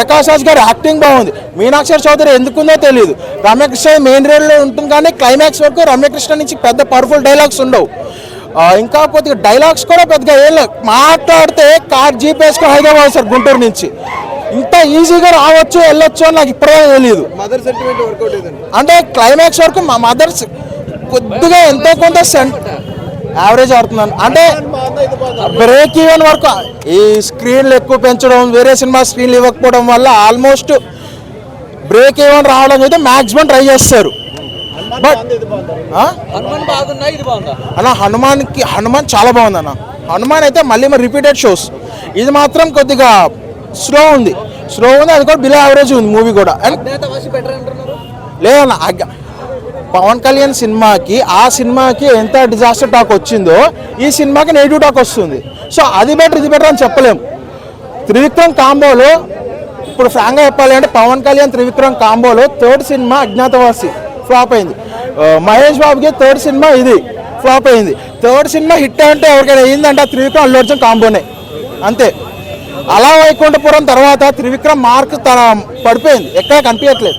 ప్రకాష్ రాజ్ గారి యాక్టింగ్ బాగుంది. మీనాక్షర్ చౌదరి ఎందుకుందో తెలియదు రమ్యకృష్ణ మెయిన్ రోడ్లో ఉంటుంది కానీ క్లైమాక్స్ వరకు రమ్యకృష్ణ నుంచి పెద్ద పవర్ఫుల్ డైలాగ్స్ ఉండవు. ఇంకా కొద్దిగా డైలాగ్స్ కూడా పెద్దగా ఏం మాట్లాడితే కార్ జీప్ వేసుకొని హైదరాబాద్ సార్ గుంటూరు నుంచి. ఇంత ఈజీగా రావచ్చు వెళ్ళొచ్చు అని నాకు ఇప్పుడే తెలియదు అంటే క్లైమాక్స్ వరకు మా మదర్స్ కొద్దిగా ఎంతో కొంత సెంట్ యావరేజ్ ఆడుతున్నాను. అంటే బ్రేక్ ఈవెన్ వరకు ఈ స్క్రీన్లు ఎక్కువ పెంచడం వేరే సినిమా స్క్రీన్లు ఇవ్వకపోవడం వల్ల ఆల్మోస్ట్ బ్రేక్ ఈవెన్ రావడం అయితే మాక్సిమం ట్రై చేస్తారు. బట్ అన్న హనుమాన్కి హనుమాన్ చాలా బాగుంది అన్న. హనుమాన్ అయితే మళ్ళీ మరి రిపీటెడ్ షోస్ ఇది మాత్రం కొద్దిగా స్లో ఉంది. స్లో ఉంది అది కూడా బిలో యావరేజ్ ఉంది మూవీ కూడా. అండ్ లేదన్న పవన్ కళ్యాణ్ సినిమాకి ఆ సినిమాకి ఎంత డిజాస్టర్ టాక్ వచ్చిందో ఈ సినిమాకి నెగిటివ్ టాక్ వస్తుంది. సో అది బెటర్ ఇది బెటర్ అని చెప్పలేము త్రివిక్రమ్ కాంబోలో ఇప్పుడు ఫ్రాంక్గా చెప్పాలి అంటే పవన్ కళ్యాణ్ త్రివిక్రమ్ కాంబోలో థర్డ్ సినిమా అజ్ఞాతవాసి ఫ్లాప్ అయింది. Uh, మహేష్ బాబుకి థర్డ్ సినిమా ఇది ఫ్లాప్ అయింది. థర్డ్ సినిమా హిట్ అంటే ఎవరికైనా అయ్యిందంటే ఆ త్రివిక్రమ్ అల్లు అర్జున్ కాంబోనే. అంతే. అలా వైకుంఠపురం తర్వాత త్రివిక్రమ్ మార్క్ తన పడిపోయింది. ఎక్కడ కనిపించట్లేదు.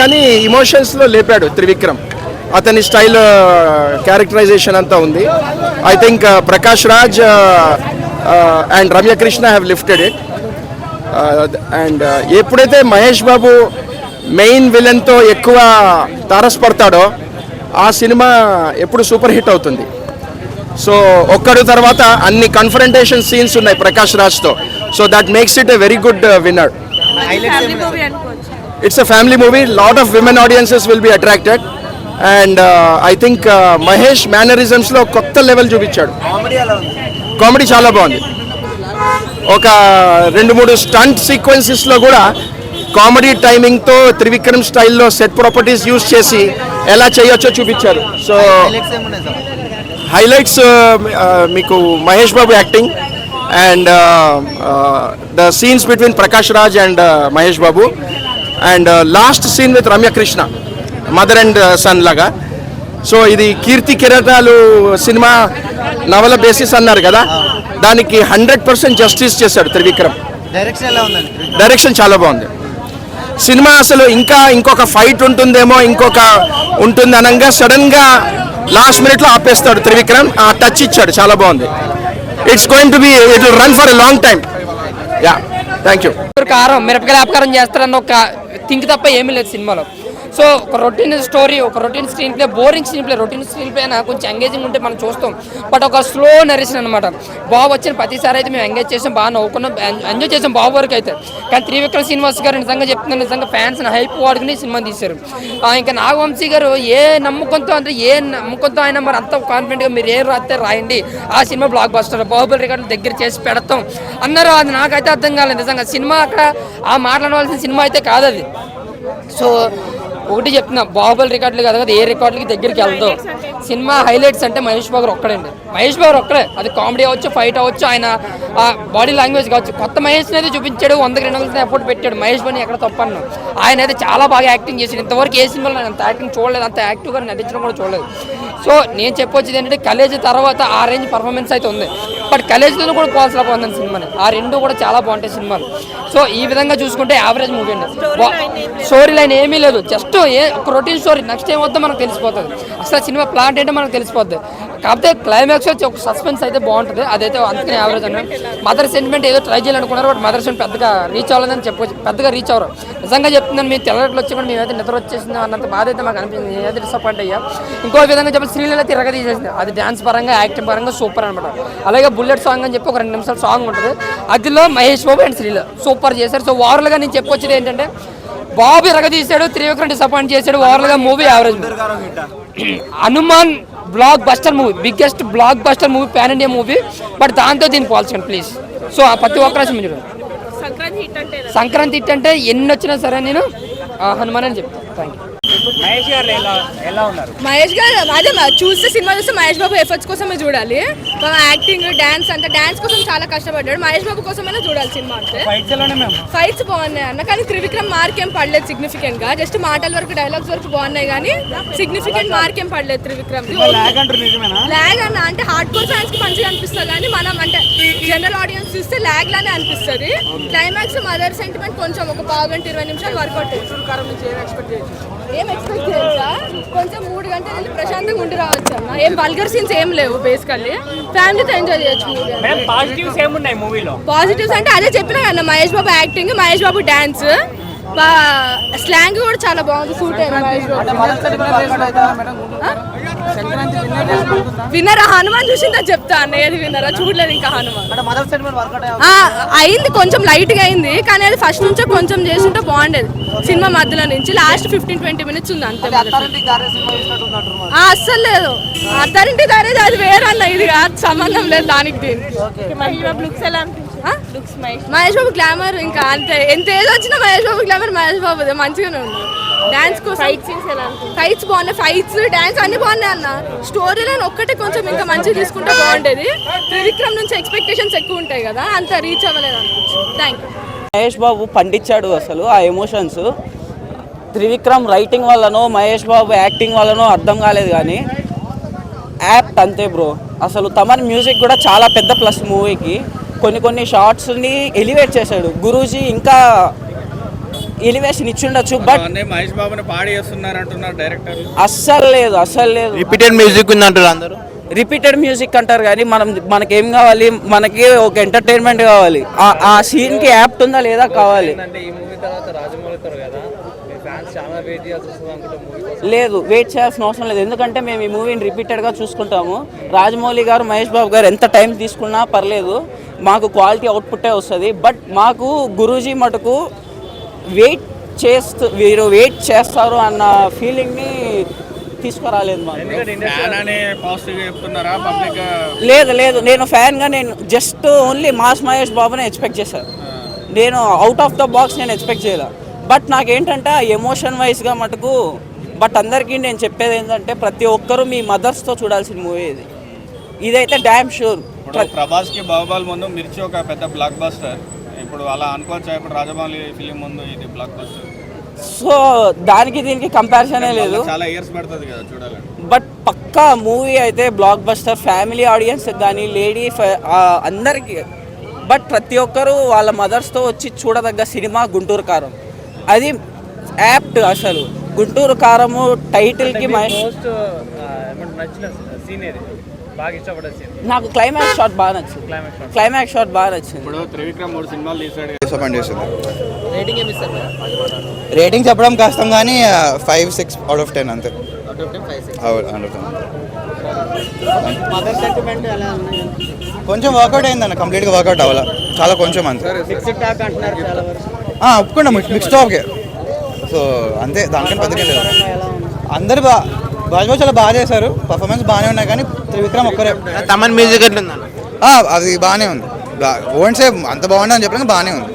కానీ ఇమోషన్స్లో లేపాడు త్రివిక్రమ్. అతని స్టైల్ క్యారెక్టరైజేషన్ అంతా ఉంది. I think Prakash Raj and Ramya Krishna have lifted it and ఎప్పుడైతే మహేష్ బాబు మెయిన్ విలన్తో ఎక్కువ తారసపడతాడో ఆ సినిమా ఎప్పుడు సూపర్ హిట్ అవుతుంది. సో ఒక్కడు తర్వాత అన్ని కన్ఫరంటేషన్ సీన్స్ ఉన్నాయి Prakash రాజ్తో. So that makes it a very good winner family movie అనుకోవచ్చు. It's a family movie. Lot of women audiences will be attracted. And uh, i think uh, Mahesh మేనరిజమ్స్లో కొత్త level చూపించాడు. Comedy చాలా బాగుంది. ఒక రెండు మూడు స్టంట్ సీక్వెన్సెస్లో కూడా కామెడీ టైమింగ్తో త్రివిక్రమ్ స్టైల్లో సెట్ ప్రాపర్టీస్ యూస్ చేసి ఎలా చేయొచ్చో చూపించారు. సో హైలైట్స్ మీకు Mahesh Babu acting and the scenes between Prakash Raj and Mahesh Babu. And last scene with Ramya Krishna mother and son లాగా. సో ఇది కీర్తి కిరటాలు సినిమా నవల బేసిస్ అన్నారు కదా. దానికి హండ్రెడ్ పర్సెంట్ జస్టిస్ చేశాడు త్రివిక్రమ్. డైరెక్షన్ చాలా బాగుంది. సినిమా అసలు ఇంకా ఇంకొక ఫైట్ ఉంటుందేమో ఇంకొక ఉంటుంది అనగా సడన్గా లాస్ట్ మినిట్లో ఆపేస్తాడు త్రివిక్రమ్. ఆ టచ్ ఇచ్చాడు. చాలా బాగుంది. It's going to be it will run for a long time ya thank you కారం మిరపకాయల అపకారం చేస్తారన్న ఒక థింక్ తప్ప ఏమీ లేదు సినిమాలో. సో ఒక రొటీన్ స్టోరీ ఒక routine screenplay boring screenplay routine screenplay అయినా కొంచెం ఎంగేజింగ్ ఉంటే మనం చూస్తాం. బట్ ఒక స్లో నరేషన్ అనమాట బాబు వచ్చిన ప్రతిసారి అయితే మేము ఎంగేజ్ చేసాం బాగా నవ్వుకున్నాం ఎంజాయ్ చేసాం బాబు వరకు అయితే. కానీ త్రివిక్రమ్ శ్రీనివాస్ గారు నిజంగా చెప్తున్నాను నిజంగా ఫ్యాన్స్ హైప్ వాడుకుని సినిమా తీశారు. ఇంకా నాగవంశీ గారు ఏ నమ్మకంతో అంటే ఏ నమ్మకంతో ఆయన మరి అంత కాన్ఫిడెంట్గా మీరు ఏ రాస్తే రాయండి ఆ సినిమా బ్లాక్ బస్టర్ బాహుబలి రికార్డు దగ్గర చేసి పెడతాం అన్నారు. అది నాకైతే అర్థం కాలేదు. నిజంగా సినిమా అక్కడ ఆ మాట్లాడవలసిన సినిమా అయితే కాదు అది. సో ఒకటి చెప్తున్నా బాహుబలి రికార్డులు కదా కదా ఏ రికార్డులకి దగ్గరికి వెళ్తాం సినిమా హైలైట్స్ అంటే మహేష్ బాబు ఒక్కడండి. మహేష్ బాబు ఒక్కడే. అది కామెడీ అవ్వచ్చు ఫైట్ అవ్వచ్చు ఆయన బాడీ లాంగ్వేజ్ కావచ్చు. కొత్త మహేష్ అయితే చూపించాడు వందకి రెండు వందల ఎఫర్ట్ పెట్టాడు. మహేష్ బాబుని ఎక్కడ తప్పను ఆయన అయితే చాలా బాగా యాక్టింగ్ చేశాడు. ఇంతవరకు ఏ సినిమాలో నేను అంత యాక్టింగ్ చూడలేదు అంత యాక్టివ్గా నటించడం కూడా చూడలేదు. సో నేను చెప్పొచ్చేది ఏంటంటే కలేజ్ తర్వాత ఆ రేంజ్ పర్ఫార్మెన్స్ అయితే ఉంది. బట్ కలేజ్తో కూడా పోవాల్సిన బాగుంది సినిమాని. ఆ రెండు కూడా చాలా బాగుంటాయి సినిమాలు. సో ఈ విధంగా చూసుకుంటే యావరేజ్ మూవీ అండి. స్టోరీ లైన్ ఏమీ లేదు. జస్ట్ ఏ ఒక రొటీన్ స్టోరీ నెక్స్ట్ ఏం వద్దో మనకు తెలిసిపోతుంది. అసలు సినిమా ప్లాంట్ ఏంటో మనకు తెలిసిపోద్ది. కాకపోతే క్లైమాక్స్ వచ్చి ఒక సస్పెన్స్ అయితే బాగుంటుంది. అదైతే అందుకనే యావరేజ్ అన్న మదర్ సెంటిమెంట్ ఏదో ట్రై చేయాలనుకున్నారు బట్ మదర్ సెంటిమెంట్ పెద్దగా రీచ్ అవ్వాలని చెప్పొచ్చు పెద్దగా రీచ్ అవ్వరు. నిజంగా చెప్తున్నాను మీ తెల్లట్లు వచ్చి కూడా మేమైతే నిద్ర వచ్చేసింది అన్నంత బాధ అయితే మాకు అనిపించింది. నేనైతే డిసప్పాయింట్ అయ్యా. ఇంకో విధంగా చెప్పి శ్రీలీల తిరగ తీసేసింది. అది డ్యాన్స్ పరంగా యాక్టింగ్ పరంగా సూపర్ అనమాట అలాగే బుల్లెట్ సాంగ్ అని చెప్పి ఒక రెండు నిమిషాలు సాంగ్ ఉంటుంది. అదిలో మహేష్ బాబు అండ్ శ్రీల సూపర్ చేశారు. సో ఓవరాల్గా నేను చెప్పొచ్చేది ఏంటంటే బాబు ఎరగ తీశాడు త్రివిక్రమ్ డిసప్పాయింట్ చేశాడు ఓవరాల్గా movie average Hanuman blockbuster movie biggest blockbuster movie pan India movie but దాంతో దీన్ని పోల్చండి ప్లీజ్ సో ఆ ప్రతి ఒక్కరు చూడండి సంక్రాంతి హిట్ అంటే సంక్రాంతి హిట్ అంటే ఎన్ని వచ్చినా సరే నేను హనుమాన్ అని చెప్తాను. థ్యాంక్ యూ మహేష్ గారు ఎలా ఎలా ఉన్నారు? మహేష్ గారు అదే చూస్తే సినిమా చూస్తే మహేష్ బాబు ఎఫర్ట్స్ కోసమే చూడాలి. యాక్టింగ్ డాన్స్ అంటే డాన్స్ కోసం చాలా కష్టపడ్డాడు. మహేష్ బాబు కోసమైనా చూడాలి సినిమా అంటే ఫైట్స్ ఎలానే మేము. ఫైట్స్ బాగున్నాయి అన్న కానీ త్రివిక్రమ్ మార్క్ ఏం పడలేదు సిగ్నిఫికెంట్గా. జస్ట్ మాటల వరకు డైలాగ్స్ వరకు బాగున్నాయి కానీ సిగ్నిఫికెంట్ మార్క్ ఏం పడలేదు త్రివిక్రమ్. లాగ్ అంటారు నిజమేనా? లాగ్ అన్న అంటే హార్డ్ కోర్ ఫ్యాన్స్కి మంచిగా అనిపిస్తుంది కానీ మనం అంటే జనరల్ ఆడియన్స్ చూస్తే లాగ్ లానే అనిపిస్తుంది. క్లైమాక్స్ మదర్ సెంటిమెంట్ కొంచెం ఒక పావు గంట ఇరవై నిమిషాలు వర్కౌట్ ఏం ఎక్స్పెక్ట్ చేయొచ్చా? కొంచెం మూడు గంటలు వెళ్ళి ప్రశాంతంగా ఉండి రావచ్చు అన్న. ఏం వల్గర్ సీన్స్ ఏం లేవు బేసికల్లీ ఫ్యామిలీతో ఎంజాయ్ చేయొచ్చు పాజిటివ్స్ ఏమున్నాయి మూవీలో పాజిటివ్స్ అంటే అదే చెప్పినా కదా Mahesh Babu acting Mahesh Babu dance slang కూడా చాలా బాగుంది సూట్? విన్నరా? హనుమాన్ చూసిందా? చెప్తా అన్న ఏది విన్నరా? చూడలేదు ఇంకా హనుమాన్. ఆ, అయింది కొంచెం లైట్గా అయింది కానీ అది ఫస్ట్ నుంచే కొంచెం చేస్తుంటే బాగుండేది. సినిమా మధ్యలో నుంచి లాస్ట్ ఫిఫ్టీన్ ట్వంటీ మినిట్స్ ఉంది అంతే ఆ, అస్సలు లేదు. అత్తారింటి దారేది అది వేరన్న ఇది కాదు సంబంధం లేదు దానికి దీనికి. మహేష్ బాబు గ్లామర్ ఇంకా అంతే. ఎంత ఏదో వచ్చినా మహేష్ బాబు గ్లామర్ మహేష్ బాబు మంచిగానే ఉంది. డాన్స్ ఫైట్స్ బాగున్నాయి. ఫైట్స్ డాన్స్ అన్ని బాగున్నాయి అన్న. స్టోరీ లైన్ ఒక్కటే కొంచెం ఇంకా మంచిగా తీసుకుంటే బాగుండేది. త్రివిక్రమ్ నుంచి ఎక్స్పెక్టేషన్స్ ఎక్కువ ఉంటాయి కదా అంత రీచ్ అవ్వలేదు అనిపించింది థ్యాంక్ యూ మహేష్ బాబు పండించాడు అసలు ఆ ఎమోషన్స్. త్రివిక్రమ్ రైటింగ్ వల్లనో మహేష్ బాబు యాక్టింగ్ వల్లనో అర్థం కాలేదు కానీ యాప్ట్ అంతే బ్రో. అసలు తమన్ మ్యూజిక్ కూడా చాలా పెద్ద ప్లస్ మూవీకి. కొన్ని కొన్ని షార్ట్స్ని ఎలివేట్ చేశాడు. గురూజీ ఇంకా ఎలివేషన్ ఇచ్చుండొచ్చు బట్ మహేష్ బాబుని పాడి చేస్తున్నారు అంటున్నారు డైరెక్టర్. అస్సలు లేదు అస్సలు లేదు. రిపీటెడ్ మ్యూజిక్ ఉంది అంటారు అందరూ? రిపీటెడ్ మ్యూజిక్ అంటారు కానీ మనం మనకేం కావాలి? మనకి ఒక ఎంటర్టైన్మెంట్ కావాలి. ఆ- ఆ సీన్కి యాప్ట్ ఉందా లేదా కావాలి. లేదు వెయిట్ చేయాల్సిన అవసరం లేదు. ఎందుకంటే మేము ఈ మూవీని రిపీటెడ్గా చూసుకుంటాము. రాజమౌళి గారు మహేష్ బాబు గారు ఎంత టైం తీసుకున్నా పర్లేదు. మాకు క్వాలిటీ అవుట్పుట్టే వస్తుంది. బట్ మాకు గురూజీ మటుకు వెయిట్ చేస్తూ వీరు వెయిట్ చేస్తారు అన్న ఫీలింగ్ని తీసుకురాలేదు లేదు లేదు. నేను ఫ్యాన్గా నేను జస్ట్ ఓన్లీ మాస్ మహేష్ బాబుని ఎక్స్పెక్ట్ చేశాను నేను అవుట్ ఆఫ్ ద బాక్స్ నేను ఎక్స్పెక్ట్ చేయలే. బట్ నాకేంటంటే ఎమోషన్ వైజ్గా మటుకు బట్ అందరికీ నేను చెప్పేది ఏంటంటే ప్రతి ఒక్కరూ మీ మదర్స్తో చూడాల్సిన మూవీ ఇది. ఇదైతే డ్యామ్ షూర్ ఇప్పుడు ప్రభాస్కి బాహుబలి ముందు మిర్చి ఒక పెద్ద బ్లాక్ బస్టర్ ఇప్పుడు అలా అనుకోవచ్చా ఇప్పుడు రాజమౌళి ఫిలిం ముందు ఇది బ్లాక్ బస్టర్ సో దానికి దీనికి కంపారిజనే లేదు. చాలా ఇయర్స్ పడుతుంది కదా బట్ పక్కా మూవీ అయితే బ్లాక్ బస్టర్ ఫ్యామిలీ ఆడియన్స్ కానీ లేడీ అందరికీ. బట్ ప్రతి ఒక్కరూ వాళ్ళ మదర్స్తో వచ్చి చూడదగ్గ సినిమా గుంటూరు కారం. అది యాప్ట్ అసలు. గుంటూరు కారము టైటిల్కి మై మోస్ట్ నచ్చిన సీన్ బాగా నాకు క్లైమాక్స్ షాట్ బాగా నచ్చింది. క్లైమాక్స్ షాట్ బాగా నచ్చింది. ఇప్పుడు త్రివిక్రమ్ మూడు సినిమాలు తీసాడు డిసప్పాయింట్ చేసింది. రేటింగ్ ఏమి ఇస్తారు రేటింగ్ చెప్పడం కష్టం కానీ five six out of ten అంతే. అవుట్ ఆఫ్ మదర్ సెంటిమెంట్ ఎలా ఉంది? కొంచెం వర్కౌట్ అయిందన్న కంప్లీట్గా వర్కౌట్ అవ్వాల. చాలా కొంచెం అంతే. ఫిక్స్డ్ టాక్ అంటున్నారు చాలా వరకు. ఆ, ఒప్పుకున్నా మిక్స్డ్ ఓకే సో అంతే దానికని పెద్దగా లేదు. అందరు బా బాగా చాలా బాగా చేశారు. పర్ఫార్మెన్స్ బాగానే ఉన్నాయి కానీ త్రివిక్రమ్ ఒక్కరే. తమన్ మ్యూజిక్ ఎట్లుందన్న ఆ, అది బాగానే ఉంది. ఓన్ సేమ్ అంత బాగుంది అని చెప్పడానికి బాగానే ఉంది.